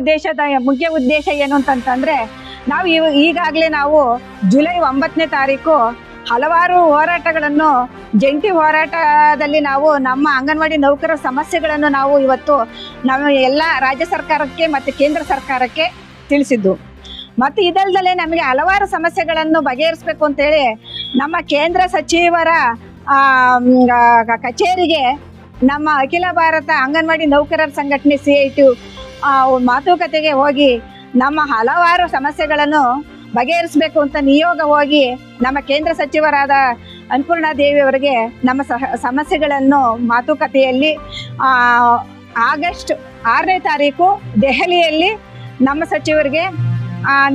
ಉದ್ದೇಶದ ಮುಖ್ಯ ಉದ್ದೇಶ ಏನು ಅಂತಂತಂದ್ರೆ ನಾವು ಇವ ಈಗಾಗಲೇ ನಾವು ಜುಲೈ ಒಂಬತ್ತನೇ ತಾರೀಕು ಹಲವಾರು ಹೋರಾಟಗಳನ್ನು, ಜಂಟಿ ಹೋರಾಟದಲ್ಲಿ ನಾವು ನಮ್ಮ ಅಂಗನವಾಡಿ ನೌಕರರ ಸಮಸ್ಯೆಗಳನ್ನು ನಾವು ಇವತ್ತು ನಾವು ಎಲ್ಲ ರಾಜ್ಯ ಸರ್ಕಾರಕ್ಕೆ ಮತ್ತು ಕೇಂದ್ರ ಸರ್ಕಾರಕ್ಕೆ ತಿಳಿಸಿದ್ದು. ಮತ್ತು ಇದಲ್ದಲೆ ನಮಗೆ ಹಲವಾರು ಸಮಸ್ಯೆಗಳನ್ನು ಬಗೆಹರಿಸಬೇಕು ಅಂತೇಳಿ ನಮ್ಮ ಕೇಂದ್ರ ಸಚಿವರ ಕಚೇರಿಗೆ ನಮ್ಮ ಅಖಿಲ ಭಾರತ ಅಂಗನವಾಡಿ ನೌಕರರ ಸಂಘಟನೆ ಸಿ ಐ ಟಿ ಮಾತುಕತೆಗೆ ಹೋಗಿ ನಮ್ಮ ಹಲವಾರು ಸಮಸ್ಯೆಗಳನ್ನು ಬಗೆಹರಿಸಬೇಕು ಅಂತ ನಿಯೋಗ ಹೋಗಿ ನಮ್ಮ ಕೇಂದ್ರ ಸಚಿವರಾದ ಅನ್ನಪೂರ್ಣಾ ದೇವಿಯವರಿಗೆ ನಮ್ಮ ಸಮಸ್ಯೆಗಳನ್ನು ಮಾತುಕತೆಯಲ್ಲಿ ಆಗಸ್ಟ್ ಆರನೇ ತಾರೀಕು ದೆಹಲಿಯಲ್ಲಿ ನಮ್ಮ ಸಚಿವರಿಗೆ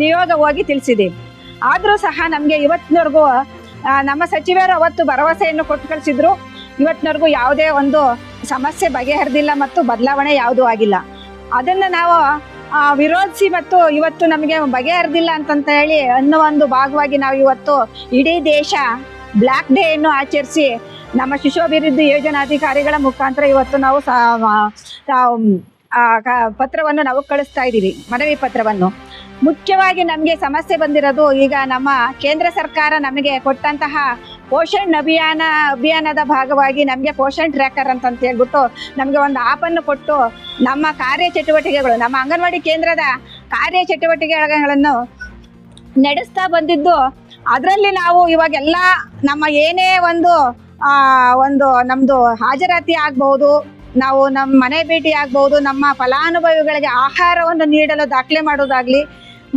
ನಿಯೋಗ ಹೋಗಿ ತಿಳಿಸಿದೆ. ಆದರೂ ಸಹ ನಮಗೆ ಇವತ್ತಿನವರೆಗೂ ನಮ್ಮ ಸಚಿವರು ಅವತ್ತು ಭರವಸೆಯನ್ನು ಕೊಟ್ಟು ಕಳಿಸಿದ್ರು. ಇವತ್ತಿನವರೆಗೂ ಯಾವುದೇ ಒಂದು ಸಮಸ್ಯೆ ಬಗೆಹರಿದಿಲ್ಲ ಮತ್ತು ಬದಲಾವಣೆ ಯಾವುದೂ ಆಗಿಲ್ಲ. ಅದನ್ನು ನಾವು ವಿರೋಧಿಸಿ ಮತ್ತು ಇವತ್ತು ನಮಗೆ ಬಗೆಹರಿದಿಲ್ಲ ಅಂತಂತ ಹೇಳಿ ಅನ್ನೋ ಒಂದು ಭಾಗವಾಗಿ ನಾವು ಇವತ್ತು ಇಡೀ ದೇಶ ಬ್ಲ್ಯಾಕ್ ಡೇ ಅನ್ನು ಆಚರಿಸಿ ನಮ್ಮ ಶಿಶು ಅಭಿವೃದ್ಧಿ ಯೋಜನಾಧಿಕಾರಿಗಳ ಮುಖಾಂತರ ಇವತ್ತು ನಾವು ಪತ್ರವನ್ನು ನಾವು ಕಳಿಸ್ತಾ ಇದ್ದೀವಿ, ಮನವಿ ಪತ್ರವನ್ನು. ಮುಖ್ಯವಾಗಿ ನಮಗೆ ಸಮಸ್ಯೆ ಬಂದಿರೋದು ಈಗ ನಮ್ಮ ಕೇಂದ್ರ ಸರ್ಕಾರ ನಮಗೆ ಕೊಟ್ಟಂತಹ ಪೋಷಣ್ ಅಭಿಯಾನ, ಅಭಿಯಾನದ ಭಾಗವಾಗಿ ನಮಗೆ ಪೋಷಣ್ ಟ್ರ್ಯಾಕರ್ ಅಂತಂತ ಹೇಳ್ಬಿಟ್ಟು ನಮಗೆ ಒಂದು ಆಪನ್ನು ಕೊಟ್ಟು ನಮ್ಮ ಕಾರ್ಯ ಚಟುವಟಿಕೆಗಳು, ನಮ್ಮ ಅಂಗನವಾಡಿ ಕೇಂದ್ರದ ಕಾರ್ಯ ಚಟುವಟಿಕೆಗಳನ್ನು ನಡೆಸ್ತಾ ಬಂದಿದ್ದು, ಅದರಲ್ಲಿ ನಾವು ಇವಾಗೆಲ್ಲ ನಮ್ಮ ಏನೇ ಒಂದು ಒಂದು ನಮ್ಮದು ಹಾಜರಾತಿ ಆಗ್ಬೋದು ನಾವು ನಮ್ಮ ಮನೆ ಭೇಟಿ ಆಗ್ಬೋದು ನಮ್ಮ ಫಲಾನುಭವಿಗಳಿಗೆ ಆಹಾರವನ್ನು ನೀಡಲು ದಾಖಲೆ ಮಾಡೋದಾಗ್ಲಿ,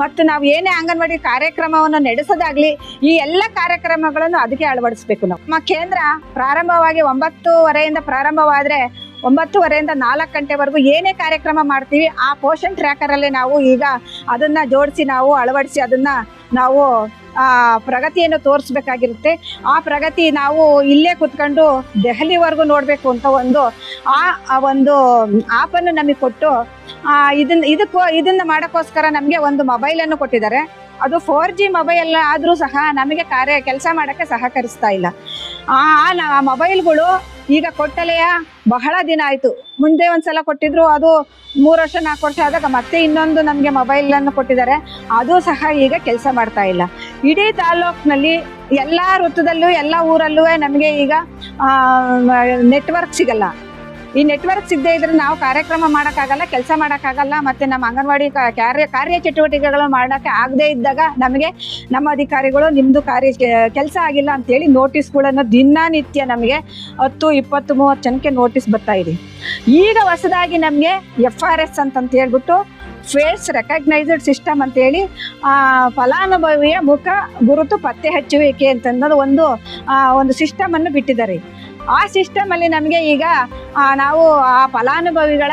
ಮತ್ತು ನಾವು ಏನೇ ಅಂಗನವಾಡಿ ಕಾರ್ಯಕ್ರಮವನ್ನು ನಡೆಸೋದಾಗ್ಲಿ, ಈ ಎಲ್ಲ ಕಾರ್ಯಕ್ರಮಗಳನ್ನು ಅದಕ್ಕೆ ಅಳವಡಿಸ್ಬೇಕು ನಾವು. ನಮ್ಮ ಕೇಂದ್ರ ಪ್ರಾರಂಭವಾಗಿ ಒಂಬತ್ತುವರೆಯಿಂದ ಪ್ರಾರಂಭವಾದರೆ ಒಂಬತ್ತುವರೆಯಿಂದ ನಾಲ್ಕು ಗಂಟೆವರೆಗೂ ಏನೇ ಕಾರ್ಯಕ್ರಮ ಮಾಡ್ತೀವಿ, ಆ ಪೋಷನ್ ಟ್ರ್ಯಾಕರಲ್ಲೇ ನಾವು ಈಗ ಅದನ್ನು ಜೋಡಿಸಿ ನಾವು ಅಳವಡಿಸಿ ಅದನ್ನು ನಾವು ಪ್ರಗತಿಯನ್ನು ತೋರಿಸ್ಬೇಕಾಗಿರುತ್ತೆ. ಆ ಪ್ರಗತಿ ನಾವು ಇಲ್ಲೇ ಕುತ್ಕೊಂಡು ದೆಹಲಿವರೆಗೂ ನೋಡಬೇಕು ಅಂತ ಒಂದು, ಆ ಒಂದು ಆಪನ್ನು ನಮಗೆ ಕೊಟ್ಟು ಇದನ್ನ ಇದಕ್ಕೋ ಇದನ್ನು ಮಾಡೋಕ್ಕೋಸ್ಕರ ನಮಗೆ ಒಂದು ಮೊಬೈಲನ್ನು ಕೊಟ್ಟಿದ್ದಾರೆ. ಅದು ಫೋರ್ ಜಿ ಮೊಬೈಲ್ ಆದರೂ ಸಹ ನಮಗೆ ಕಾರ್ಯ, ಕೆಲಸ ಮಾಡೋಕ್ಕೆ ಸಹಕರಿಸ್ತಾ ಇಲ್ಲ. ಆ ಮೊಬೈಲ್ಗಳು ಈಗ ಕೊಟ್ಟಲೆಯ ಬಹಳ ದಿನ ಆಯಿತು. ಮುಂದೆ ಒಂದ್ಸಲ ಕೊಟ್ಟಿದ್ರು, ಅದು ಮೂರು ವರ್ಷ, ನಾಲ್ಕು ವರ್ಷ ಆದಾಗ ಮತ್ತೆ ಇನ್ನೊಂದು ನಮಗೆ ಮೊಬೈಲನ್ನು ಕೊಟ್ಟಿದ್ದಾರೆ. ಅದು ಸಹ ಈಗ ಕೆಲಸ ಮಾಡ್ತಾ ಇಲ್ಲ. ಇಡೀ ತಾಲೂಕಿನಲ್ಲಿ ಎಲ್ಲ ಋತುದಲ್ಲೂ, ಎಲ್ಲ ಊರಲ್ಲೂ ನಮಗೆ ಈಗ ನೆಟ್ವರ್ಕ್ ಸಿಗಲ್ಲ. ಈ ನೆಟ್ವರ್ಕ್ ಸಿದ್ಧ ಇದ್ರೆ ನಾವು ಕಾರ್ಯಕ್ರಮ ಮಾಡೋಕ್ಕಾಗಲ್ಲ, ಕೆಲಸ ಮಾಡೋಕ್ಕಾಗಲ್ಲ, ಮತ್ತು ನಮ್ಮ ಅಂಗನವಾಡಿ ಕಾರ್ಯ ಕಾರ್ಯ ಚಟುವಟಿಕೆಗಳು ಮಾಡೋಕ್ಕೆ ಆಗದೇ ಇದ್ದಾಗ ನಮಗೆ ನಮ್ಮ ಅಧಿಕಾರಿಗಳು ನಿಮ್ಮದು ಕಾರ್ಯ ಕೆಲಸ ಆಗಿಲ್ಲ ಅಂತೇಳಿ ನೋಟಿಸ್ಗಳನ್ನು ದಿನನಿತ್ಯ ನಮಗೆ ಹತ್ತು, ಇಪ್ಪತ್ತು, ಮೂವತ್ತು ಜನಕ್ಕೆ ನೋಟಿಸ್ ಬರ್ತಾ ಇದೆ. ಈಗ ಹೊಸದಾಗಿ ನಮಗೆ ಎಫ್ ಆರ್ ಎಸ್ ಅಂತಂತ ಹೇಳ್ಬಿಟ್ಟು ಫೇಸ್ ರೆಕಗ್ನೈಸ್ಡ್ ಸಿಸ್ಟಮ್ ಅಂತೇಳಿ ಫಲಾನುಭವಿಯ ಮುಖ ಗುರುತು ಪತ್ತೆ ಹಚ್ಚುವಿಕೆ ಅಂತನ್ನೋದು ಒಂದು ಒಂದು ಸಿಸ್ಟಮನ್ನು ಬಿಟ್ಟಿದ್ದಾರೆ. ಆ ಸಿಸ್ಟಮಲ್ಲಿ ನಮಗೆ ಈಗ ನಾವು ಆ ಫಲಾನುಭವಿಗಳ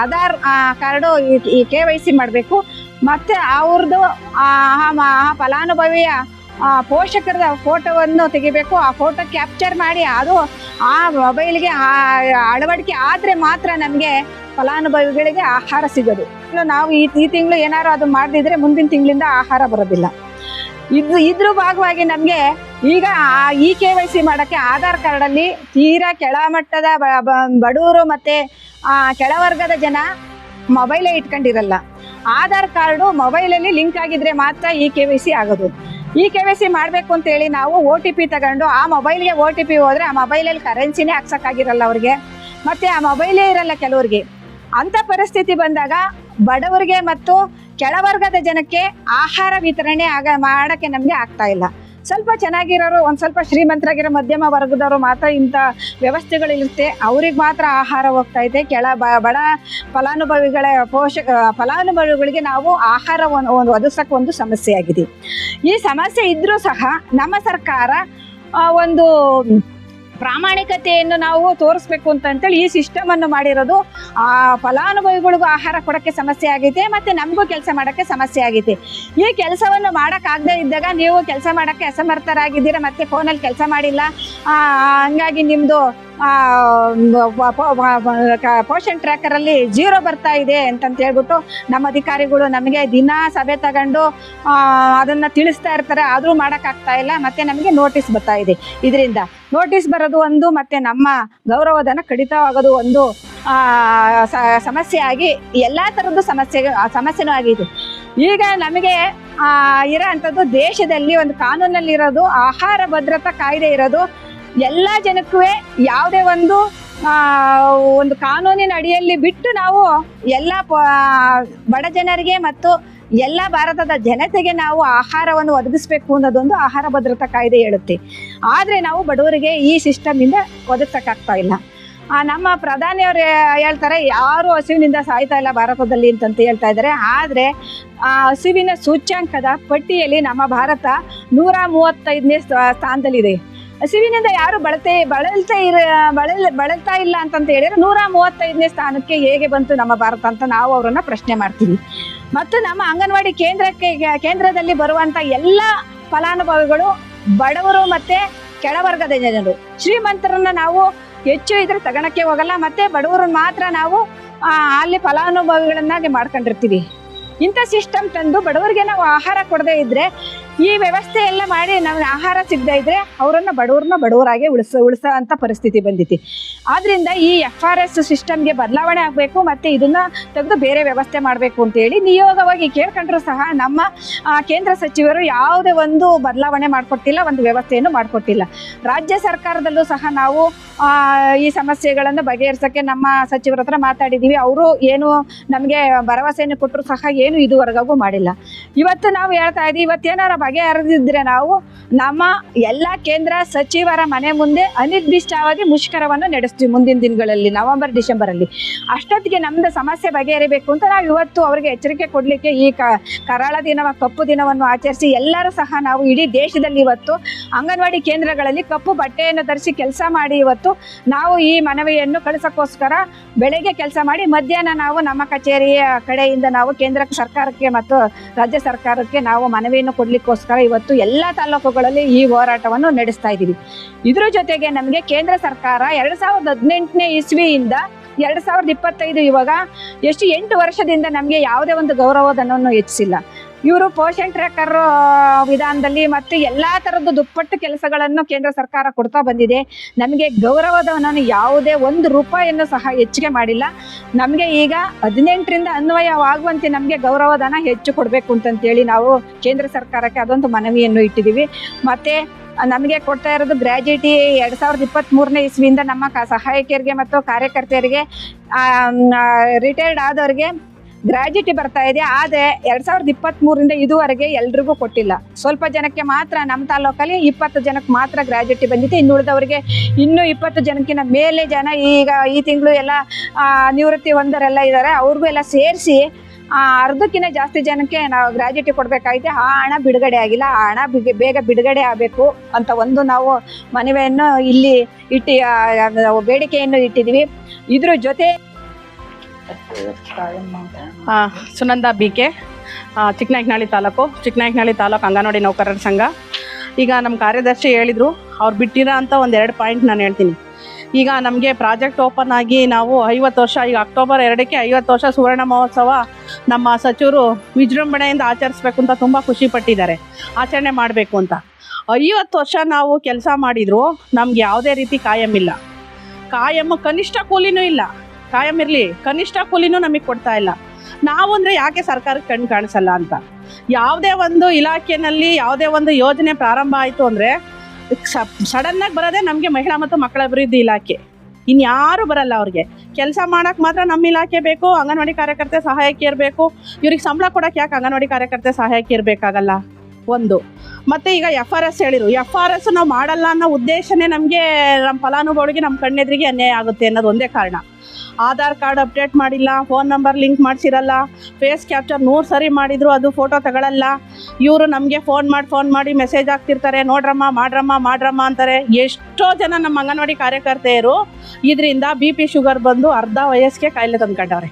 ಆಧಾರ್ ಕಾರ್ಡು ಈ ಕೆ ವೈ ಸಿ ಮಾಡಬೇಕು. ಮತ್ತು ಅವ್ರದ್ದು ಆ ಫಲಾನುಭವಿಯ ಪೋಷಕರ ಫೋಟೋವನ್ನು ತೆಗಿಬೇಕು. ಆ ಫೋಟೋ ಕ್ಯಾಪ್ಚರ್ ಮಾಡಿ ಅದು ಆ ಮೊಬೈಲ್ಗೆ ಅಳವಡಿಕೆ ಆದರೆ ಮಾತ್ರ ನಮಗೆ ಫಲಾನುಭವಿಗಳಿಗೆ ಆಹಾರ ಸಿಗೋದು. ನಾವು ಈ ಈ ತಿಂಗಳು ಏನಾದ್ರು ಅದು ಮಾಡದಿದ್ರೆ ಮುಂದಿನ ತಿಂಗಳಿಂದ ಆಹಾರ ಬರೋದಿಲ್ಲ. ಇದು ಇದ್ರ ಭಾಗವಾಗಿ ನಮಗೆ ಈಗ ಇ ಕೆ ವೈ ಸಿ ಮಾಡೋಕ್ಕೆ ಆಧಾರ್ ಕಾರ್ಡಲ್ಲಿ ತೀರಾ ಕೆಳಮಟ್ಟದ ಬಡವರು ಮತ್ತು ಕೆಳವರ್ಗದ ಜನ ಮೊಬೈಲೇ ಇಟ್ಕೊಂಡಿರಲ್ಲ. ಆಧಾರ್ ಕಾರ್ಡು ಮೊಬೈಲಲ್ಲಿ ಲಿಂಕ್ ಆಗಿದ್ರೆ ಮಾತ್ರ ಇ ಕೆ ವೈ ಸಿ ಆಗೋದು. ಇ ಕೆ ವೈ ಸಿ ಮಾಡಬೇಕು ಅಂತೇಳಿ ನಾವು ಒ ಟಿ ಪಿ ತಗೊಂಡು ಆ ಮೊಬೈಲ್ಗೆ ಒ ಟಿ ಪಿ ಹೋದರೆ ಆ ಮೊಬೈಲಲ್ಲಿ ಕರೆನ್ಸಿನೇ ಹಾಕ್ಸೋಕ್ಕಾಗಿರಲ್ಲ ಅವ್ರಿಗೆ. ಮತ್ತು ಆ ಮೊಬೈಲೇ ಇರಲ್ಲ ಕೆಲವ್ರಿಗೆ. ಅಂಥ ಪರಿಸ್ಥಿತಿ ಬಂದಾಗ ಬಡವರಿಗೆ ಮತ್ತು ಕೆಳವರ್ಗದ ಜನಕ್ಕೆ ಆಹಾರ ವಿತರಣೆ ಆಗ ಮಾಡೋಕ್ಕೆ ನಮಗೆ ಆಗ್ತಾ ಇಲ್ಲ. ಸ್ವಲ್ಪ ಚೆನ್ನಾಗಿರೋರು, ಒಂದು ಸ್ವಲ್ಪ ಶ್ರೀಮಂತರಾಗಿರೋ ಮಧ್ಯಮ ವರ್ಗದವರು ಮಾತ್ರ ಇಂಥ ವ್ಯವಸ್ಥೆಗಳಿರುತ್ತೆ. ಅವ್ರಿಗೆ ಮಾತ್ರ ಆಹಾರ ಹೋಗ್ತಾ ಇದೆ. ಕೆಳ ಬ, ಬಡ ಫಲಾನುಭವಿಗಳ, ಪೋಷಕ, ಫಲಾನುಭವಿಗಳಿಗೆ ನಾವು ಆಹಾರವನ್ನು ಒಂದು ಒದಗಿಸೋಕೆ ಒಂದು ಸಮಸ್ಯೆ ಆಗಿದೆ. ಈ ಸಮಸ್ಯೆ ಇದ್ದರೂ ಸಹ ನಮ್ಮ ಸರ್ಕಾರ ಒಂದು ಪ್ರಾಮಾಣಿಕತೆಯನ್ನು ನಾವು ತೋರಿಸ್ಬೇಕು ಅಂತಂತೇಳಿ ಈ ಸಿಸ್ಟಮನ್ನು ಮಾಡಿರೋದು, ಆ ಫಲಾನುಭವಿಗಳಿಗೂ ಆಹಾರ ಕೊಡೋಕ್ಕೆ ಸಮಸ್ಯೆ ಆಗಿದೆ ಮತ್ತು ನಮಗೂ ಕೆಲಸ ಮಾಡೋಕ್ಕೆ ಸಮಸ್ಯೆ ಆಗೈತೆ ಈ ಕೆಲಸವನ್ನು ಮಾಡೋಕ್ಕಾಗದೇ ಇದ್ದಾಗ ನೀವು ಕೆಲಸ ಮಾಡೋಕ್ಕೆ ಅಸಮರ್ಥರಾಗಿದ್ದೀರಾ, ಮತ್ತು ಫೋನಲ್ಲಿ ಕೆಲಸ ಮಾಡಿಲ್ಲ ಹಂಗಾಗಿ ನಿಮ್ಮದು ಪೋಷಣ್ ಟ್ರ್ಯಾಕರಲ್ಲಿ ಜೀರೋ ಬರ್ತಾ ಇದೆ ಅಂತಂತ ಹೇಳ್ಬಿಟ್ಟು ನಮ್ಮ ಅಧಿಕಾರಿಗಳು ನಮಗೆ ದಿನ ಸಭೆ ತಗೊಂಡು ಅದನ್ನ ತಿಳಿಸ್ತಾ ಇರ್ತಾರೆ. ಆದರೂ ಮಾಡೋಕ್ಕಾಗ್ತಾ ಇಲ್ಲ. ಮತ್ತೆ ನಮಗೆ ನೋಟಿಸ್ ಬರ್ತಾ ಇದೆ. ಇದರಿಂದ ನೋಟಿಸ್ ಬರೋದು ಒಂದು, ಮತ್ತೆ ನಮ್ಮ ಗೌರವಧನ ಕಡಿತವಾಗೋದು ಒಂದು ಸಮಸ್ಯೆ ಆಗಿ ಎಲ್ಲ ಥರದ್ದು ಸಮಸ್ಯೆ ಸಮಸ್ಯೆನೂ ಆಗಿದೆ. ಈಗ ನಮಗೆ ಇರೋ ಅಂಥದ್ದು ದೇಶದಲ್ಲಿ ಒಂದು ಕಾನೂನಲ್ಲಿ ಇರೋದು ಆಹಾರ ಭದ್ರತಾ ಕಾಯ್ದೆ ಇರೋದು ಎಲ್ಲ ಜನಕ್ಕೂ ಯಾವುದೇ ಒಂದು ಒಂದು ಕಾನೂನಿನ ಅಡಿಯಲ್ಲಿ ಬಿಟ್ಟು ನಾವು ಎಲ್ಲ ಬಡ ಜನರಿಗೆ ಮತ್ತು ಎಲ್ಲ ಭಾರತದ ಜನತೆಗೆ ನಾವು ಆಹಾರವನ್ನು ಒದಗಿಸ್ಬೇಕು ಅನ್ನೋದೊಂದು ಆಹಾರ ಭದ್ರತಾ ಕಾಯ್ದೆ ಹೇಳುತ್ತೆ. ಆದರೆ ನಾವು ಬಡವರಿಗೆ ಈ ಸಿಸ್ಟಮಿಂದ ಒದಗಿಸೋಕ್ಕಾಗ್ತಾ ಇಲ್ಲ. ನಮ್ಮ ಪ್ರಧಾನಿಯವರು ಹೇಳ್ತಾರೆ, ಯಾರು ಹಸಿವಿನಿಂದ ಸಾಯ್ತಾ ಇಲ್ಲ ಭಾರತದಲ್ಲಿ ಅಂತಂತ ಹೇಳ್ತಾ ಇದ್ದಾರೆ. ಆದರೆ ಹಸಿವಿನ ಸೂಚ್ಯಾಂಕದ ಪಟ್ಟಿಯಲ್ಲಿ ನಮ್ಮ ಭಾರತ ನೂರ ಮೂವತ್ತೈದನೇ ಸ್ಥಾನದಲ್ಲಿದೆ. ಹಸಿವಿನಿಂದ ಯಾರು ಬಳತೆ, ಬಳಲ್ತಾ ಇರ, ಬಳಲ್, ಬಳಲ್ತಾ ಇಲ್ಲ ಅಂತಂತ ಹೇಳಿದ್ರೆ ನೂರ ಮೂವತ್ತೈದನೇ ಸ್ಥಾನಕ್ಕೆ ಹೇಗೆ ಬಂತು ನಮ್ಮ ಭಾರತ ಅಂತ ನಾವು ಅವರನ್ನ ಪ್ರಶ್ನೆ ಮಾಡ್ತೀವಿ. ಮತ್ತು ನಮ್ಮ ಅಂಗನವಾಡಿ ಕೇಂದ್ರಕ್ಕೆ, ಕೇಂದ್ರದಲ್ಲಿ ಬರುವಂತ ಎಲ್ಲ ಫಲಾನುಭವಿಗಳು, ಬಡವರು ಮತ್ತೆ ಕೆಳವರ್ಗದ ಜನರು. ಶ್ರೀಮಂತರನ್ನ ನಾವು ಹೆಚ್ಚು ಇದ್ರೆ ತಗಣಕ್ಕೆ ಹೋಗಲ್ಲ, ಮತ್ತೆ ಬಡವರನ್ನ ಮಾತ್ರ ನಾವು ಅಲ್ಲಿ ಫಲಾನುಭವಿಗಳನ್ನಾಗಿ ಮಾಡ್ಕೊಂಡಿರ್ತೀವಿ. ಇಂಥ ಸಿಸ್ಟಮ್ ತಂದು ಬಡವರಿಗೆ ನಾವು ಆಹಾರ ಕೊಡದೇ ಇದ್ರೆ ಈ ವ್ಯವಸ್ಥೆ ಎಲ್ಲ ಮಾಡಿ ನಾವು ಆಹಾರ ಸಿಗದೇ ಇದ್ರೆ ಅವರನ್ನ ಬಡವ್ರನ್ನ ಬಡವರಾಗೆ ಉಳಿಸ ಉಳಿಸೋ ಅಂತ ಪರಿಸ್ಥಿತಿ ಬಂದಿತ್ತು ಆದ್ರಿಂದ ಈ ಎಫ್ ಆರ್ ಎಸ್ ಸಿಸ್ಟಮ್ಗೆ ಬದಲಾವಣೆ ಆಗಬೇಕು ಮತ್ತೆ ಇದನ್ನ ತೆಗೆದು ಬೇರೆ ವ್ಯವಸ್ಥೆ ಮಾಡಬೇಕು ಅಂತ ಹೇಳಿ ನಿಯೋಗವಾಗಿ ಕೇಳ್ಕೊಂಡ್ರು ಸಹ ನಮ್ಮ ಕೇಂದ್ರ ಸಚಿವರು ಯಾವುದೇ ಒಂದು ಬದಲಾವಣೆ ಮಾಡಿಕೊಟ್ಟಿಲ್ಲ, ಒಂದು ವ್ಯವಸ್ಥೆಯನ್ನು ಮಾಡಿಕೊಟ್ಟಿಲ್ಲ. ರಾಜ್ಯ ಸರ್ಕಾರದಲ್ಲೂ ಸಹ ನಾವು ಈ ಸಮಸ್ಯೆಗಳನ್ನು ಬಗೆಹರಿಸೋಕ್ಕೆ ನಮ್ಮ ಸಚಿವರ ಹತ್ರ ಮಾತಾಡಿದ್ದೀವಿ ಅವರು ಏನು ನಮಗೆ ಭರವಸೆಯನ್ನು ಕೊಟ್ಟರು ಸಹ ಏನು ಇದುವರೆಗೂ ಮಾಡಿಲ್ಲ. ಇವತ್ತು ನಾವು ಹೇಳ್ತಾ ಇದ್ದೀವಿ ಇವತ್ತೇನಾರ ಬಗೆಹರಿದಿದ್ರೆ ನಾವು ನಮ್ಮ ಎಲ್ಲ ಕೇಂದ್ರ ಸಚಿವರ ಮನೆ ಮುಂದೆ ಅನಿರ್ದಿಷ್ಟವಾಗಿ ಮುಷ್ಕರವನ್ನು ನಡೆಸ್ತೀವಿ ಮುಂದಿನ ದಿನಗಳಲ್ಲಿ, ನವೆಂಬರ್, ಡಿಸೆಂಬರಲ್ಲಿ. ಅಷ್ಟೊತ್ತಿಗೆ ನಮ್ದು ಸಮಸ್ಯೆ ಬಗೆಹರಿಬೇಕು ಅಂತ ನಾವು ಇವತ್ತು ಅವರಿಗೆ ಎಚ್ಚರಿಕೆ ಕೊಡಲಿಕ್ಕೆ ಈ ಕರಾಳ ದಿನ ಕಪ್ಪು ದಿನವನ್ನು ಆಚರಿಸಿ ಎಲ್ಲರೂ ಸಹ ನಾವು ಇಡೀ ದೇಶದಲ್ಲಿ ಇವತ್ತು ಅಂಗನವಾಡಿ ಕೇಂದ್ರಗಳಲ್ಲಿ ಕಪ್ಪು ಬಟ್ಟೆಯನ್ನು ಧರಿಸಿ ಕೆಲಸ ಮಾಡಿ ಇವತ್ತು ನಾವು ಈ ಮನವಿಯನ್ನು ಕಳಿಸೋಕ್ಕೋಸ್ಕರ ಬೆಳಗ್ಗೆ ಕೆಲಸ ಮಾಡಿ ಮಧ್ಯಾಹ್ನ ನಾವು ನಮ್ಮ ಕಚೇರಿಯ ಕಡೆಯಿಂದ ನಾವು ಕೇಂದ್ರ ಸರ್ಕಾರಕ್ಕೆ ಮತ್ತು ರಾಜ್ಯ ಸರ್ಕಾರಕ್ಕೆ ನಾವು ಮನವಿಯನ್ನು ಕೊಡ್ಲಿಕ್ಕೋಸ್ಕರ ಇವತ್ತು ಎಲ್ಲ ತಾಲೂಕುಗಳಲ್ಲಿ ಈ ಹೋರಾಟವನ್ನು ನಡೆಸ್ತಾ ಇದ್ದೀವಿ. ಇದ್ರ ಜೊತೆಗೆ ನಮಗೆ ಕೇಂದ್ರ ಸರ್ಕಾರ ಎರಡ್ ಸಾವಿರದ ಹದಿನೆಂಟನೇ ಇಸ್ವಿಯಿಂದ ಎರಡ್ ಸಾವಿರದ ಇಪ್ಪತ್ತೈದು ಇವಾಗ ಎಷ್ಟು ಎಂಟು ವರ್ಷದಿಂದ ನಮಗೆ ಯಾವುದೇ ಒಂದು ಗೌರವಧನವನ್ನು ಹೆಚ್ಚಿಸಿಲ್ಲ. ಇವರು ಪೋಷಣ್ ಟ್ರ್ಯಾಕರ್ ವಿಧಾನದಲ್ಲಿ ಮತ್ತು ಎಲ್ಲ ಥರದ್ದು ದುಪ್ಪಟ್ಟು ಕೆಲಸಗಳನ್ನು ಕೇಂದ್ರ ಸರ್ಕಾರ ಕೊಡ್ತಾ ಬಂದಿದೆ. ನಮಗೆ ಗೌರವಧನವನ್ನು ಯಾವುದೇ ಒಂದು ರೂಪಾಯಿಯನ್ನು ಸಹ ಹೆಚ್ಚಿಗೆ ಮಾಡಿಲ್ಲ. ನಮಗೆ ಈಗ ಹದಿನೆಂಟರಿಂದ ಅನ್ವಯವಾಗುವಂತೆ ನಮಗೆ ಗೌರವಧನ ಹೆಚ್ಚು ಕೊಡಬೇಕು ಅಂತಂತೇಳಿ ನಾವು ಕೇಂದ್ರ ಸರ್ಕಾರಕ್ಕೆ ಅದೊಂದು ಮನವಿಯನ್ನು ಇಟ್ಟಿದ್ದೀವಿ. ಮತ್ತು ನಮಗೆ ಕೊಡ್ತಾ ಇರೋದು ಗ್ರ್ಯಾಜುಯಿಟಿ ಎರಡು ಸಾವಿರದ ಇಪ್ಪತ್ತ್ಮೂರನೇ ಇಸ್ವಿಯಿಂದ ನಮ್ಮ ಸಹಾಯಕಿಯರಿಗೆ ಮತ್ತು ಕಾರ್ಯಕರ್ತೆಯರಿಗೆ ರಿಟೈರ್ಡ್ ಆದವರಿಗೆ ಗ್ರ್ಯಾಜುಯಿಟಿ ಬರ್ತಾ ಇದೆ, ಆದರೆ ಎರಡ್ ಸಾವಿರದ ಇಪ್ಪತ್ತ್ಮೂರಿಂದ ಇದುವರೆಗೆ ಎಲ್ರಿಗೂ ಕೊಟ್ಟಿಲ್ಲ. ಸ್ವಲ್ಪ ಜನಕ್ಕೆ ಮಾತ್ರ ನಮ್ಮ ತಾಲೂಕಲ್ಲಿ ಇಪ್ಪತ್ತು ಜನಕ್ಕೆ ಮಾತ್ರ ಗ್ರಾಜ್ಯುಟಿ ಬಂದಿದೆ. ಇನ್ನು ಉಳಿದವರಿಗೆ ಇನ್ನೂ ಇಪ್ಪತ್ತು ಜನಕ್ಕಿಂತ ಮೇಲೆ ಜನ ಈಗ ಈ ತಿಂಗಳು ಎಲ್ಲ ನಿವೃತ್ತಿ ಹೊಂದರೆಲ್ಲ ಇದ್ದಾರೆ ಅವ್ರಿಗೂ ಎಲ್ಲ ಸೇರಿಸಿ ಅರ್ಧಕ್ಕಿಂತ ಜಾಸ್ತಿ ಜನಕ್ಕೆ ನಾವು ಗ್ರಾಜ್ಯುಟಿ ಕೊಡಬೇಕಾಗಿದೆ ಆ ಹಣ ಬಿಡುಗಡೆ ಆಗಿಲ್ಲ, ಆ ಹಣ ಬಿಗ- ಬಿಡುಗಡೆ ಆಗಬೇಕು ಅಂತ ಒಂದು ನಾವು ಮನವಿಯನ್ನು ಇಲ್ಲಿ ಇಟ್ಟು ಬೇಡಿಕೆಯನ್ನು ಇಟ್ಟಿದ್ದೀವಿ. ಇದ್ರ ಜೊತೆ ಸುನಂದ ಬಿ ಕೆ ಚಿಕ್ಕನಾಯಕನಹಳ್ಳಿ ತಾಲೂಕು. ಚಿಕ್ಕನಾಯಕನಹಳ್ಳಿ ತಾಲೂಕು ಅಂಗನವಾಡಿ ನೌಕರರ ಸಂಘ. ಈಗ ನಮ್ಮ ಕಾರ್ಯದರ್ಶಿ ಹೇಳಿದರು, ಅವ್ರು ಬಿಟ್ಟಿರೋ ಅಂತ ಒಂದೆರಡು ಪಾಯಿಂಟ್ ನಾನು ಹೇಳ್ತೀನಿ. ಈಗ ನಮಗೆ ಪ್ರಾಜೆಕ್ಟ್ ಓಪನ್ ಆಗಿ ನಾವು ಐವತ್ತು ವರ್ಷ, ಈಗ ಅಕ್ಟೋಬರ್ ಎರಡಕ್ಕೆ ಐವತ್ತು ವರ್ಷ ಸುವರ್ಣ ಮಹೋತ್ಸವ ನಮ್ಮ ಸಚಿವರು ವಿಜೃಂಭಣೆಯಿಂದ ಆಚರಿಸ್ಬೇಕು ಅಂತ ತುಂಬ ಖುಷಿ ಪಟ್ಟಿದ್ದಾರೆ. ಆಚರಣೆ ಮಾಡಬೇಕು ಅಂತ. ಐವತ್ತು ವರ್ಷ ನಾವು ಕೆಲಸ ಮಾಡಿದರೂ, ನಮ್ಗೆ ಯಾವುದೇ ರೀತಿ ಕಾಯಂ ಇಲ್ಲ. ಕಾಯಂ ಕನಿಷ್ಠ ಕೂಲಿನೂ ಇಲ್ಲ. ಕಾಯಂ ಇರಲಿ. ಕನಿಷ್ಠ ಕೂಲಿನೂ ನಮಗೆ ಕೊಡ್ತಾ ಇಲ್ಲ. ನಾವು ಅಂದ್ರೆ ಯಾಕೆ ಸರ್ಕಾರಕ್ಕೆ ಕಣ್ಣು ಕಾಣಿಸಲ್ಲ ಅಂತ? ಯಾವುದೇ ಒಂದು ಇಲಾಖೆನಲ್ಲಿ ಯಾವುದೇ ಒಂದು ಯೋಜನೆ ಪ್ರಾರಂಭ ಆಯಿತು ಅಂದರೆ ಸಡನ್ನಾಗಿ ಬರೋದೇ ನಮಗೆ ಮಹಿಳಾ ಮತ್ತು ಮಕ್ಕಳ ಅಭಿವೃದ್ಧಿ ಇಲಾಖೆ. ಇನ್ಯಾರು ಬರಲ್ಲ ಅವ್ರಿಗೆ. ಕೆಲಸ ಮಾಡೋಕೆ ಮಾತ್ರ ನಮ್ಮ ಇಲಾಖೆ ಬೇಕು, ಅಂಗನವಾಡಿ ಕಾರ್ಯಕರ್ತೆ ಸಹಾಯಕ್ಕೆ ಇರಬೇಕು. ಇವ್ರಿಗೆ ಸಂಬಳ ಕೊಡೋಕೆ ಯಾಕೆ ಅಂಗನವಾಡಿ ಕಾರ್ಯಕರ್ತೆ ಸಹಾಯಕ್ಕೆ ಬೇಕಾಗಲ್ಲ ಒಂದು. ಮತ್ತು ಈಗ ಎಫ್ ಆರ್ ಎಸ್ ಹೇಳಿರು. ಎಫ್ ಆರ್ ಎಸ್ ನಾವು ಮಾಡಲ್ಲ ಅನ್ನೋ ಉದ್ದೇಶನೇ ನಮಗೆ ನಮ್ಮ ಫಲಾನುಭವಿಗೆ ನಮ್ಮ ಕಣ್ಣೆದ್ರಿಗೆ ಅನ್ಯಾಯ ಆಗುತ್ತೆ ಅನ್ನೋದು ಒಂದೇ ಕಾರಣ. ಆಧಾರ್ ಕಾರ್ಡ್ ಅಪ್ಡೇಟ್ ಮಾಡಿಲ್ಲ ಫೋನ್ ನಂಬರ್ ಲಿಂಕ್ ಮಾಡಿಸಿರಲ್ಲ ಫೇಸ್ ಕ್ಯಾಪ್ಚರ್ ನೂರು ಸರಿ ಮಾಡಿದ್ರು, ಅದು ಫೋಟೋ ತಗೊಳ್ಳಲ್ಲ ಇವರು ನಮಗೆ ಫೋನ್ ಮಾಡಿ ಫೋನ್ ಮಾಡಿ ಮೆಸೇಜ್ ಹಾಕ್ತಿರ್ತಾರೆ, ನೋಡ್ರಮ್ಮ, ಮಾಡ್ರಮ್ಮ ಮಾಡ್ರಮ್ಮ ಅಂತಾರೆ. ಎಷ್ಟೋ ಜನ ನಮ್ಮ ಅಂಗನವಾಡಿ ಕಾರ್ಯಕರ್ತೆಯರು ಇದರಿಂದ ಬಿ ಪಿ ಶುಗರ್ ಬಂದು ಅರ್ಧ ವಯಸ್ಸಿಗೆ ಕಾಯಿಲೆ ತಂದ್ಕೊಂಡವ್ರೆ.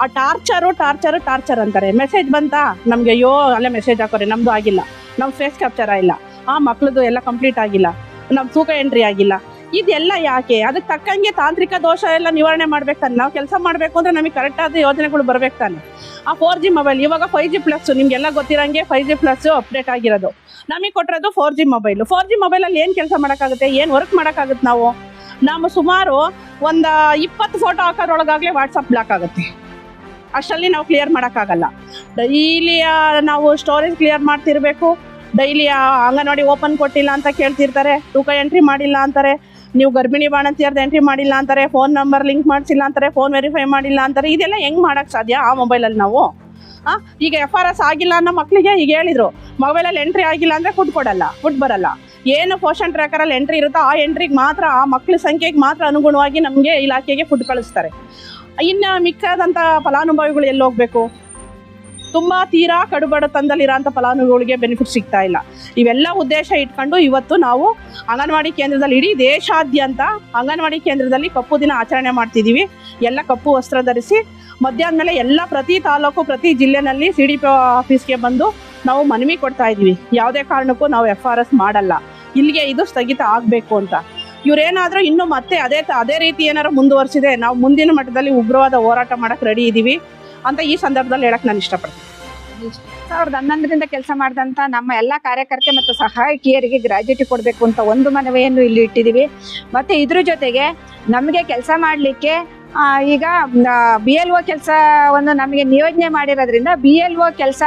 ಆ ಟಾರ್ಚರು ಟಾರ್ಚರು, ಟಾರ್ಚರ್ ಅಂತಾರೆ. ಮೆಸೇಜ್ ಬಂತಾ? ನಮಗೆ ಅಯ್ಯೋ, ಅಲ್ಲೇ ಮೆಸೇಜ್ ಹಾಕೋರೆ ನಮ್ಮದು ಆಗಿಲ್ಲ. ನಮ್ಮ ಫೇಸ್ ಕ್ಯಾಪ್ಚರ್ ಆಗಿಲ್ಲ ಆ ಮಕ್ಳದ್ದು ಎಲ್ಲ ಕಂಪ್ಲೀಟ್ ಆಗಿಲ್ಲ. ನಮ್ಮ ತೂಕ ಎಂಟ್ರಿ ಆಗಿಲ್ಲ. ಇದೆಲ್ಲ ಯಾಕೆ? ಅದಕ್ಕೆ ತಕ್ಕಂಗೆ ತಾಂತ್ರಿಕ ದೋಷ ಎಲ್ಲ ನಿವಾರಣೆ ಮಾಡ್ಬೇಕು ತಾನೆ. ನಾವು ಕೆಲಸ ಮಾಡಬೇಕು ಅಂದರೆ ನಮಗೆ ಕರೆಕ್ಟಾದ ಯೋಜನೆಗಳು ಬರಬೇಕು ತಾನೆ. ಆ ಫೋರ್ ಜಿ ಮೊಬೈಲ್ ಇವಾಗ ಫೈವ್ ಜಿ ಪ್ಲಸ್ ನಿಮಗೆಲ್ಲ ಗೊತ್ತಿರೋಂಗೆ ಫೈವ್ ಜಿ ಪ್ಲಸ್ ಅಪ್ಡೇಟ್ ಆಗಿರೋದು. ನಮಗೆ ಕೊಟ್ಟಿರೋದು four G mobile four G ಮೊಬೈಲಲ್ಲಿ ಏನು ಕೆಲಸ ಮಾಡೋಕ್ಕಾಗುತ್ತೆ? ಏನು ವರ್ಕ್ ಮಾಡೋಕ್ಕಾಗುತ್ತೆ ನಾವು? ನಾವು ಸುಮಾರು ಒಂದು ಇಪ್ಪತ್ತು ಫೋಟೋ ಹಾಕೋದ್ರೊಳಗಾಗಲೇ ವಾಟ್ಸಪ್ ಬ್ಲಾಕ್ ಆಗುತ್ತೆ. ಅಷ್ಟರಲ್ಲಿ ನಾವು ಕ್ಲಿಯರ್ ಮಾಡೋಕ್ಕಾಗಲ್ಲ. ಡೈಲಿ ನಾವು ಸ್ಟೋರೇಜ್ ಕ್ಲಿಯರ್ ಮಾಡ್ತಿರ್ಬೇಕು. ಡೈಲಿ ಅಂಗನವಾಡಿ ಓಪನ್ ಕೊಟ್ಟಿಲ್ಲ ಅಂತ ಕೇಳ್ತಿರ್ತಾರೆ. ತೂಕ ಎಂಟ್ರಿ ಮಾಡಿಲ್ಲ ಅಂತಾರೆ. ನೀವು ಗರ್ಭಿಣಿ ಬಾಣಂತಿಯರ್ದು ಎಂಟ್ರಿ ಮಾಡಿಲ್ಲ ಅಂತಾರೆ. ಫೋನ್ ನಂಬರ್ ಲಿಂಕ್ ಮಾಡಿಸಿಲ್ಲ ಅಂತಾರೆ. ಫೋನ್ ವೆರಿಫೈ ಮಾಡಿಲ್ಲ ಅಂತಾರೆ. ಇದೆಲ್ಲ ಹೆಂಗೆ ಮಾಡೋಕ್ಕೆ ಸಾಧ್ಯ ಆ ಮೊಬೈಲಲ್ಲಿ ನಾವು? ಹಾಂ ಈಗ ಎಫ್ ಆರ್ ಎಸ್ ಆಗಿಲ್ಲ ಅನ್ನೋ ಮಕ್ಕಳಿಗೆ ಈಗ ಹೇಳಿದರು. ಮೊಬೈಲಲ್ಲಿ ಎಂಟ್ರಿ ಆಗಿಲ್ಲ ಅಂದರೆ ಫುಡ್ ಕೊಡಲ್ಲ ಫುಡ್ ಬರಲ್ಲ. ಏನು ಪೋಷನ್ ಟ್ರ್ಯಾಕರಲ್ಲಿ ಎಂಟ್ರಿ ಇರುತ್ತೋ ಆ ಎಂಟ್ರಿಗೆ ಮಾತ್ರ, ಆ ಮಕ್ಕಳ ಸಂಖ್ಯೆಗೆ ಮಾತ್ರ ಅನುಗುಣವಾಗಿ ನಮಗೆ ಇಲಾಖೆಗೆ ಫುಡ್ ಕಳಿಸ್ತಾರೆ. ಇನ್ನು ಮಿಕ್ಕಾದಂಥ ಫಲಾನುಭವಿಗಳು ಎಲ್ಲಿ ಹೋಗ್ಬೇಕು? ತುಂಬ ತೀರಾ ಕಡುಬಡತನದಲ್ಲಿರೋಂಥ ಫಲಾನುಭವಿಗಳಿಗೆ ಬೆನಿಫಿಟ್ ಸಿಗ್ತಾ ಇಲ್ಲ. ಇವೆಲ್ಲ ಉದ್ದೇಶ ಇಟ್ಕೊಂಡು ಇವತ್ತು ನಾವು ಅಂಗನವಾಡಿ ಕೇಂದ್ರದಲ್ಲಿ ಇಡೀ ದೇಶಾದ್ಯಂತ ಅಂಗನವಾಡಿ ಕೇಂದ್ರದಲ್ಲಿ ಕಪ್ಪು ದಿನ ಆಚರಣೆ ಮಾಡ್ತಿದ್ದೀವಿ ಎಲ್ಲ ಕಪ್ಪು ವಸ್ತ್ರ ಧರಿಸಿ ಮಧ್ಯಾಹ್ನ ಮೇಲೆ ಎಲ್ಲ ಪ್ರತಿ ತಾಲೂಕು, ಪ್ರತಿ ಜಿಲ್ಲೆನಲ್ಲಿ ಸಿ ಡಿ ಪಿ ಆಫೀಸ್ಗೆ ಬಂದು ನಾವು ಮನವಿ ಕೊಡ್ತಾ ಇದ್ದೀವಿ ಯಾವುದೇ ಕಾರಣಕ್ಕೂ ನಾವು ಎಫ್ ಆರ್ ಎಸ್ ಮಾಡಲ್ಲ. ಇಲ್ಲಿಗೆ ಇದು ಸ್ಥಗಿತ ಆಗಬೇಕು ಅಂತ. ಇವ್ರೇನಾದರೂ ಇನ್ನು ಮತ್ತೆ ಅದೇ ಅದೇ ರೀತಿ ಏನಾದ್ರು ಮುಂದುವರಿಸಿದೆ ನಾವು ಮುಂದಿನ ಮಟ್ಟದಲ್ಲಿ ಉಗ್ರವಾದ ಹೋರಾಟ ಮಾಡಕ್ಕೆ ರೆಡಿ ಇದ್ದೀವಿ ಅಂತ ಈ ಸಂದರ್ಭದಲ್ಲಿ ಹೇಳಕ್ ನಾನು ಇಷ್ಟಪಡ್ತೀನಿ. ಸಾವಿರದ ಹನ್ನೊಂದರಿಂದ ಕೆಲಸ ಮಾಡಿದಂಥ ನಮ್ಮ ಎಲ್ಲ ಕಾರ್ಯಕರ್ತೆ ಮತ್ತು ಸಹಾಯಕಿಯರಿಗೆ ಗ್ರಾಜ್ಯುಟಿ ಕೊಡಬೇಕು ಅಂತ ಒಂದು ಮನವಿಯನ್ನು ಇಲ್ಲಿ ಇಟ್ಟಿದ್ದೀವಿ ಮತ್ತು ಇದ್ರ ಜೊತೆಗೆ ನಮಗೆ ಕೆಲಸ ಮಾಡಲಿಕ್ಕೆ ಈಗ ಬಿ ಎಲ್ ಒ ಕೆಲಸವನ್ನು ನಮಗೆ ನಿಯೋಜನೆ ಮಾಡಿರೋದ್ರಿಂದ ಬಿ ಎಲ್ ಒ ಕೆಲಸ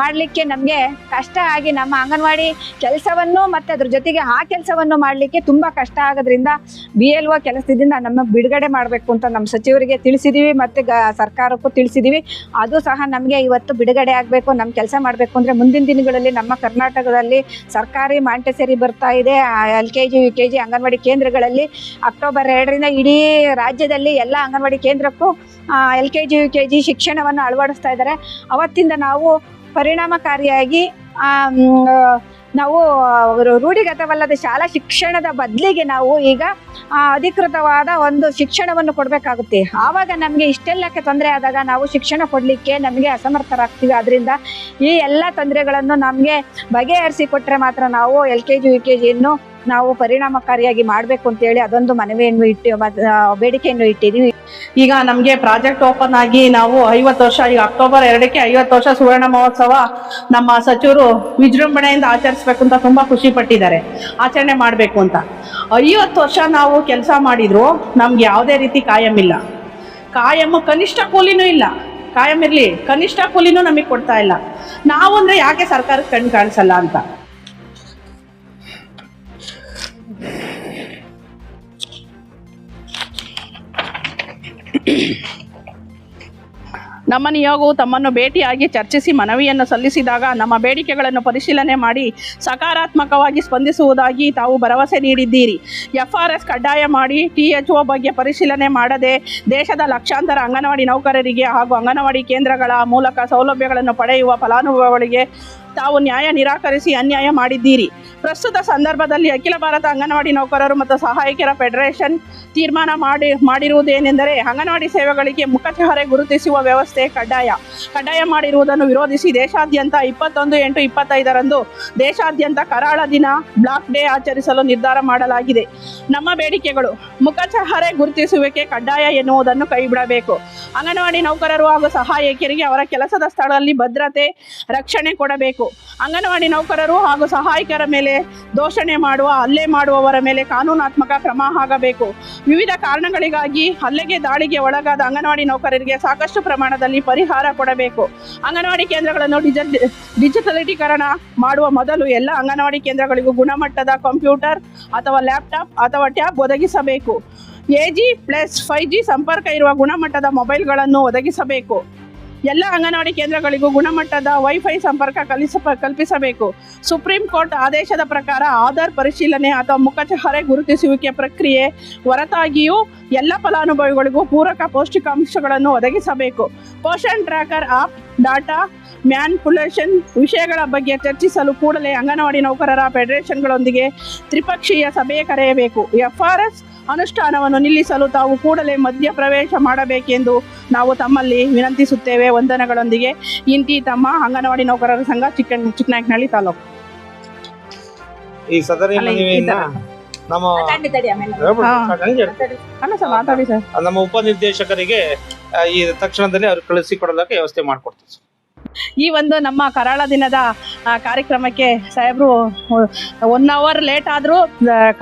ಮಾಡಲಿಕ್ಕೆ ನಮಗೆ ಕಷ್ಟ ಆಗಿ ನಮ್ಮ ಅಂಗನವಾಡಿ ಕೆಲಸವನ್ನು ಮತ್ತು ಅದ್ರ ಜೊತೆಗೆ ಆ ಕೆಲಸವನ್ನು ಮಾಡಲಿಕ್ಕೆ ತುಂಬ ಕಷ್ಟ ಆಗೋದ್ರಿಂದ ಬಿ ಎಲ್ ಒ ಕೆಲಸದಿಂದ ನಮ್ಮ ಬಿಡುಗಡೆ ಮಾಡಬೇಕು ಅಂತ ನಮ್ಮ ಸಚಿವರಿಗೆ ತಿಳಿಸಿದ್ದೀವಿ ಮತ್ತು ಗ, ಸರ್ಕಾರಕ್ಕೂ ತಿಳಿಸಿದ್ದೀವಿ ಅದು ಸಹ ನಮಗೆ ಇವತ್ತು ಬಿಡುಗಡೆ ಆಗಬೇಕು ನಮ್ಮ ಕೆಲಸ ಮಾಡಬೇಕು ಅಂದರೆ ಮುಂದಿನ ದಿನಗಳಲ್ಲಿ ನಮ್ಮ ಕರ್ನಾಟಕದಲ್ಲಿ ಸರ್ಕಾರಿ ಮಾಂಟೆಸರಿ ಬರ್ತಾ ಇದೆ. L K G, U K G anganwadi ಕೇಂದ್ರಗಳಲ್ಲಿ ಅಕ್ಟೋಬರ್ ಎರಡರಿಂದ ಇಡೀ ರಾಜ್ಯದಲ್ಲಿ ಎಲ್ಲ anganwadi ಕೇಂದ್ರಕ್ಕೂ L K G, U K G ಶಿಕ್ಷಣವನ್ನು ಅಳವಡಿಸ್ತಾ ಇದ್ದಾರೆ. ಅವತ್ತಿಂದ ನಾವು ಪರಿಣಾಮಕಾರಿಯಾಗಿ ನಾವು ರೂಢಿಗತವಲ್ಲದ ಶಾಲಾ ಶಿಕ್ಷಣದ ಬದಲಿಗೆ ನಾವು ಈಗ ಅಧಿಕೃತವಾದ ಒಂದು ಶಿಕ್ಷಣವನ್ನು ಕೊಡಬೇಕಾಗುತ್ತೆ. ಆವಾಗ ನಮಗೆ ಇಷ್ಟೆಲ್ಲಕ್ಕೆ ತೊಂದರೆ ಆದಾಗ ನಾವು ಶಿಕ್ಷಣ ಕೊಡಲಿಕ್ಕೆ ನಮಗೆ ಅಸಮರ್ಥರಾಗ್ತೀವಿ. ಅದರಿಂದ ಈ ಎಲ್ಲ ತೊಂದರೆಗಳನ್ನು ನಮಗೆ ಬಗೆಹರಿಸಿ ಕೊಟ್ಟರೆ ಮಾತ್ರ ನಾವು L K G, U K ಜಿಯನ್ನು ನಾವು ಪರಿಣಾಮಕಾರಿಯಾಗಿ ಮಾಡಬೇಕು ಅಂತೇಳಿ ಅದೊಂದು ಮನವಿಯನ್ನು ಇಟ್ಟು ಬೇಡಿಕೆಯನ್ನು ಇಟ್ಟಿದ್ದೀವಿ ಈಗ ನಮಗೆ ಪ್ರಾಜೆಕ್ಟ್ ಓಪನ್ ಆಗಿ ನಾವು ಐವತ್ತು ವರ್ಷ, ಈಗ ಅಕ್ಟೋಬರ್ ಎರಡಕ್ಕೆ ಐವತ್ತು ವರ್ಷ ಸುವರ್ಣ ಮಹೋತ್ಸವ ನಮ್ಮ ಸಚಿವರು ವಿಜೃಂಭಣೆಯಿಂದ ಆಚರಿಸ್ಬೇಕು ಅಂತ ತುಂಬಾ ಖುಷಿ ಪಟ್ಟಿದ್ದಾರೆ. ಆಚರಣೆ ಮಾಡಬೇಕು ಅಂತ. ಐವತ್ತು ವರ್ಷ ನಾವು ಕೆಲಸ ಮಾಡಿದ್ರು, ನಮ್ಗೆ ಯಾವುದೇ ರೀತಿ ಕಾಯಂ ಇಲ್ಲ. ಕಾಯಂ ಕನಿಷ್ಠ ಕೂಲಿನೂ ಇಲ್ಲ. ಕಾಯಂ ಇರಲಿ, ಕನಿಷ್ಠ ಕೂಲಿನೂ ನಮಗೆ ಕೊಡ್ತಾ ಇಲ್ಲ. ನಾವು ಅಂದ್ರೆ ಯಾಕೆ ಸರ್ಕಾರಕ್ಕೆ ಕಣ್ಣು ಕಾಣಿಸಲ್ಲ ಅಂತ? ನಮ್ಮ ನಿಯೋಗವು ತಮ್ಮನ್ನು ಭೇಟಿಯಾಗಿ ಚರ್ಚಿಸಿ ಮನವಿಯನ್ನು ಸಲ್ಲಿಸಿದಾಗ ನಮ್ಮ ಬೇಡಿಕೆಗಳನ್ನು ಪರಿಶೀಲನೆ ಮಾಡಿ ಸಕಾರಾತ್ಮಕವಾಗಿ ಸ್ಪಂದಿಸುವುದಾಗಿ ತಾವು ಭರವಸೆ ನೀಡಿದ್ದೀರಿ. ಎಫ್ ಆರ್ ಎಸ್ ಕಡ್ಡಾಯ ಮಾಡಿ ಟಿ ಎಚ್ ಒ ಬಗ್ಗೆ ಪರಿಶೀಲನೆ ಮಾಡದೆ ದೇಶದ ಲಕ್ಷಾಂತರ ಅಂಗನವಾಡಿ ನೌಕರರಿಗೆ ಹಾಗೂ ಅಂಗನವಾಡಿ ಕೇಂದ್ರಗಳ ಮೂಲಕ ಸೌಲಭ್ಯಗಳನ್ನು ಪಡೆಯುವ ಫಲಾನುಭವಿಗಳಿಗೆ ತಾವು ನ್ಯಾಯ ನಿರಾಕರಿಸಿ ಅನ್ಯಾಯ ಮಾಡಿದ್ದೀರಿ. ಪ್ರಸ್ತುತ ಸಂದರ್ಭದಲ್ಲಿ ಅಖಿಲ ಭಾರತ ಅಂಗನವಾಡಿ ನೌಕರರು ಮತ್ತು ಸಹಾಯಕರ ಫೆಡರೇಷನ್ ತೀರ್ಮಾನ ಮಾಡಿ, ಮಾಡಿರುವುದೇನೆಂದರೆ ಅಂಗನವಾಡಿ ಸೇವೆಗಳಿಗೆ ಮುಖಚಹರೆ ಗುರುತಿಸುವ ವ್ಯವಸ್ಥೆ ಕಡ್ಡಾಯ. ಕಡ್ಡಾಯ ಮಾಡಿರುವುದನ್ನು ವಿರೋಧಿಸಿ ದೇಶಾದ್ಯಂತ ಇಪ್ಪತ್ತೊಂದು ಎಂಟು ಇಪ್ಪತ್ತೈದರಂದು ದೇಶಾದ್ಯಂತ ಕರಾಳ ದಿನ ಬ್ಲಾಕ್ ಡೇ ಆಚರಿಸಲು ನಿರ್ಧಾರ ಮಾಡಲಾಗಿದೆ. ನಮ್ಮ ಬೇಡಿಕೆಗಳು ಮುಖಚಹರೆ ಗುರುತಿಸುವಿಕೆ ಕಡ್ಡಾಯ ಎನ್ನುವುದನ್ನು ಕೈಬಿಡಬೇಕು. ಅಂಗನವಾಡಿ ನೌಕರರು ಹಾಗೂ ಸಹಾಯಕಿಯರಿಗೆ ಅವರ ಕೆಲಸದ ಸ್ಥಳದಲ್ಲಿ ಭದ್ರತೆ, ರಕ್ಷಣೆ ಕೊಡಬೇಕು. ಅಂಗನವಾಡಿ ನೌಕರರು ಹಾಗೂ ಸಹಾಯಕರ ಮೇಲೆ ದೋಷಣೆ ಮಾಡುವ, ಹಲ್ಲೆ ಮಾಡುವವರ ಮೇಲೆ ಕಾನೂನಾತ್ಮಕ ಕ್ರಮ ಆಗಬೇಕು. ವಿವಿಧ ಕಾರಣಗಳಿಗಾಗಿ ಹಲ್ಲೆಗೆ ದಾಳಿಗೆ ಒಳಗಾದ ಅಂಗನವಾಡಿ ನೌಕರರಿಗೆ ಸಾಕಷ್ಟು ಪ್ರಮಾಣದಲ್ಲಿ ಪರಿಹಾರ ಕೊಡಬೇಕು. ಅಂಗನವಾಡಿ ಕೇಂದ್ರಗಳನ್ನು ಡಿಜ ಡಿಜಿಟಲೀಕರಣ ಮಾಡುವ ಮೊದಲು ಎಲ್ಲ ಅಂಗನವಾಡಿ ಕೇಂದ್ರಗಳಿಗೂ ಗುಣಮಟ್ಟದ ಕಂಪ್ಯೂಟರ್ ಅಥವಾ ಲ್ಯಾಪ್ಟಾಪ್ ಅಥವಾ ಟ್ಯಾಬ್ ಒದಗಿಸಬೇಕು. A G plus five G ಸಂಪರ್ಕ ಇರುವ ಗುಣಮಟ್ಟದ ಮೊಬೈಲ್ಗಳನ್ನು ಒದಗಿಸಬೇಕು. ಎಲ್ಲ ಅಂಗನವಾಡಿ ಕೇಂದ್ರಗಳಿಗೂ ಗುಣಮಟ್ಟದ ವೈಫೈ ಸಂಪರ್ಕ ಕಲಿಸ ಕಲ್ಪಿಸಬೇಕು. ಸುಪ್ರೀಂ ಕೋರ್ಟ್ ಆದೇಶದ ಪ್ರಕಾರ ಆಧಾರ್ ಪರಿಶೀಲನೆ ಅಥವಾ ಮುಖಚಹರೆ ಗುರುತಿಸುವಿಕೆ ಪ್ರಕ್ರಿಯೆ ಹೊರತಾಗಿಯೂ ಎಲ್ಲ ಫಲಾನುಭವಿಗಳಿಗೂ ಪೂರಕ ಪೌಷ್ಟಿಕಾಂಶಗಳನ್ನು ಒದಗಿಸಬೇಕು. Poshan tracker app data manipulation ವಿಷಯಗಳ ಬಗ್ಗೆ ಚರ್ಚಿಸಲು ಕೂಡಲೇ ಅಂಗನವಾಡಿ ನೌಕರರ ಫೆಡರೇಷನ್ಗಳೊಂದಿಗೆ ತ್ರಿಪಕ್ಷೀಯ ಸಭೆ ಕರೆಯಬೇಕು. ಎಫ್ ಅನುಷ್ಠಾನವನ್ನು ನಿಲ್ಲಿಸಲು ತಾವು ಕೂಡಲೇ ಮಧ್ಯ ಪ್ರವೇಶ ಮಾಡಬೇಕೆಂದು ನಾವು ತಮ್ಮಲ್ಲಿ ವಿನಂತಿಸುತ್ತೇವೆ. ವಂದನೆಗಳೊಂದಿಗೆ. ಇಂತಿ ತಮ್ಮ ಅಂಗನವಾಡಿ ನೌಕರರ ಸಂಘ ಚಿಕ್ಕ ಚಿಕ್ಕನಾಯಕನಹಳ್ಳಿ ತಾಲೂಕು. ಈ ಸದರಿ ನಮ್ಮ ನಮ್ಮ ಉಪನಿರ್ದೇಶಕರಿಗೆ ಈ ತಕ್ಷಣದಲ್ಲಿ ಅವ್ರು ಕಳಿಸಿ ಕೊಡೋದಕ್ಕೆ ವ್ಯವಸ್ಥೆ ಮಾಡ್ಕೊಡ್ತೀವಿ ಸರ್. ಈ ಒಂದು ನಮ್ಮ ಕರಾಳ ದಿನದ ಕಾರ್ಯಕ್ರಮಕ್ಕೆ ಸಾಹೇಬ್ರು ಒನ್ ಅವರ್ ಲೇಟ್ ಆದರೂ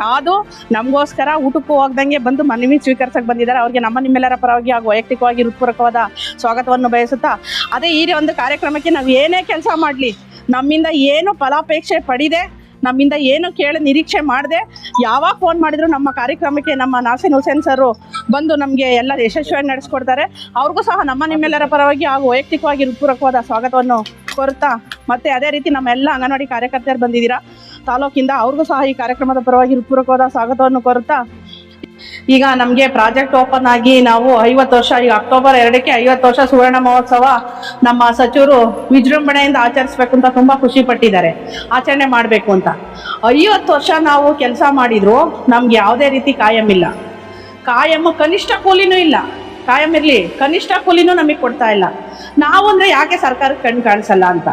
ಕಾದು, ನಮಗೋಸ್ಕರ ಊಟಕ್ಕೂ ಹೋಗ್ದಂಗೆ ಬಂದು ಮನವಿ ಸ್ವೀಕರಿಸಕ್ಕೆ ಬಂದಿದ್ದಾರೆ. ಅವ್ರಿಗೆ ನಮ್ಮ ನಿಮ್ಮೆಲ್ಲರ ಪರವಾಗಿ ಹಾಗೂ ವೈಯಕ್ತಿಕವಾಗಿ ಹೃತ್ಪೂರ್ವಕವಾದ ಸ್ವಾಗತವನ್ನು ಬಯಸುತ್ತಾ, ಅದೇ ಈ ಒಂದು ಕಾರ್ಯಕ್ರಮಕ್ಕೆ ನಾವು ಏನೇ ಕೆಲಸ ಮಾಡಲಿ, ನಮ್ಮಿಂದ ಏನು ಫಲಾಪೇಕ್ಷೆ ಪಡಿದೆ ನಮ್ಮಿಂದ ಏನು ಕೇಳಿ ನಿರೀಕ್ಷೆ ಮಾಡದೆ, ಯಾವಾಗ ಫೋನ್ ಮಾಡಿದ್ರು ನಮ್ಮ ಕಾರ್ಯಕ್ರಮಕ್ಕೆ ನಮ್ಮ ನಾಸಿನ್ ಹುಸೇನ್ ಸರು ಬಂದು ನಮಗೆ ಎಲ್ಲ ಯಶಸ್ವಿಯಾಗಿ ನಡೆಸ್ಕೊಡ್ತಾರೆ. ಅವ್ರಿಗೂ ಸಹ ನಮ್ಮ ನಿಮ್ಮೆಲ್ಲರ ಪರವಾಗಿ ಹಾಗೂ ವೈಯಕ್ತಿಕವಾಗಿ ಹೃತ್ಪೂರ್ವಕವಾದ ಸ್ವಾಗತವನ್ನು ಕೋರುತ್ತಾ, ಮತ್ತೆ ಅದೇ ರೀತಿ ನಮ್ಮ ಎಲ್ಲ ಅಂಗನವಾಡಿ ಕಾರ್ಯಕರ್ತರು ಬಂದಿದ್ದೀರಾ, ತಾಲೂಕಿಂದ ಅವ್ರಿಗೂ ಸಹ ಈ ಕಾರ್ಯಕ್ರಮದ ಪರವಾಗಿ ಹೃತ್ಪೂರ್ವಕವಾದ ಸ್ವಾಗತವನ್ನು ಕೋರುತ್ತಾ ಈಗ ನಮಗೆ ಪ್ರಾಜೆಕ್ಟ್ ಓಪನ್ ಆಗಿ ನಾವು ಐವತ್ತು ವರ್ಷ, ಈಗ ಅಕ್ಟೋಬರ್ ಎರಡಕ್ಕೆ ಐವತ್ತು ವರ್ಷ ಸುವರ್ಣ ಮಹೋತ್ಸವ ನಮ್ಮ ಸಚಿವರು ವಿಜೃಂಭಣೆಯಿಂದ ಆಚರಿಸ್ಬೇಕು ಅಂತ ತುಂಬ ಖುಷಿ ಪಟ್ಟಿದ್ದಾರೆ. ಆಚರಣೆ ಮಾಡಬೇಕು ಅಂತ. ಐವತ್ತು ವರ್ಷ ನಾವು ಕೆಲಸ ಮಾಡಿದ್ರು, ನಮ್ಗೆ ಯಾವುದೇ ರೀತಿ ಕಾಯಂ ಇಲ್ಲ. ಕಾಯಂ ಕನಿಷ್ಠ ಕೂಲಿನೂ ಇಲ್ಲ. ಕಾಯಂ ಇರಲಿ, ಕನಿಷ್ಠ ಕೂಲಿನೂ ನಮಗೆ ಕೊಡ್ತಾ ಇಲ್ಲ. ನಾವು ಅಂದರೆ ಯಾಕೆ ಸರ್ಕಾರಕ್ಕೆ ಕಣ್ಣು ಕಾಣಿಸಲ್ಲ ಅಂತ?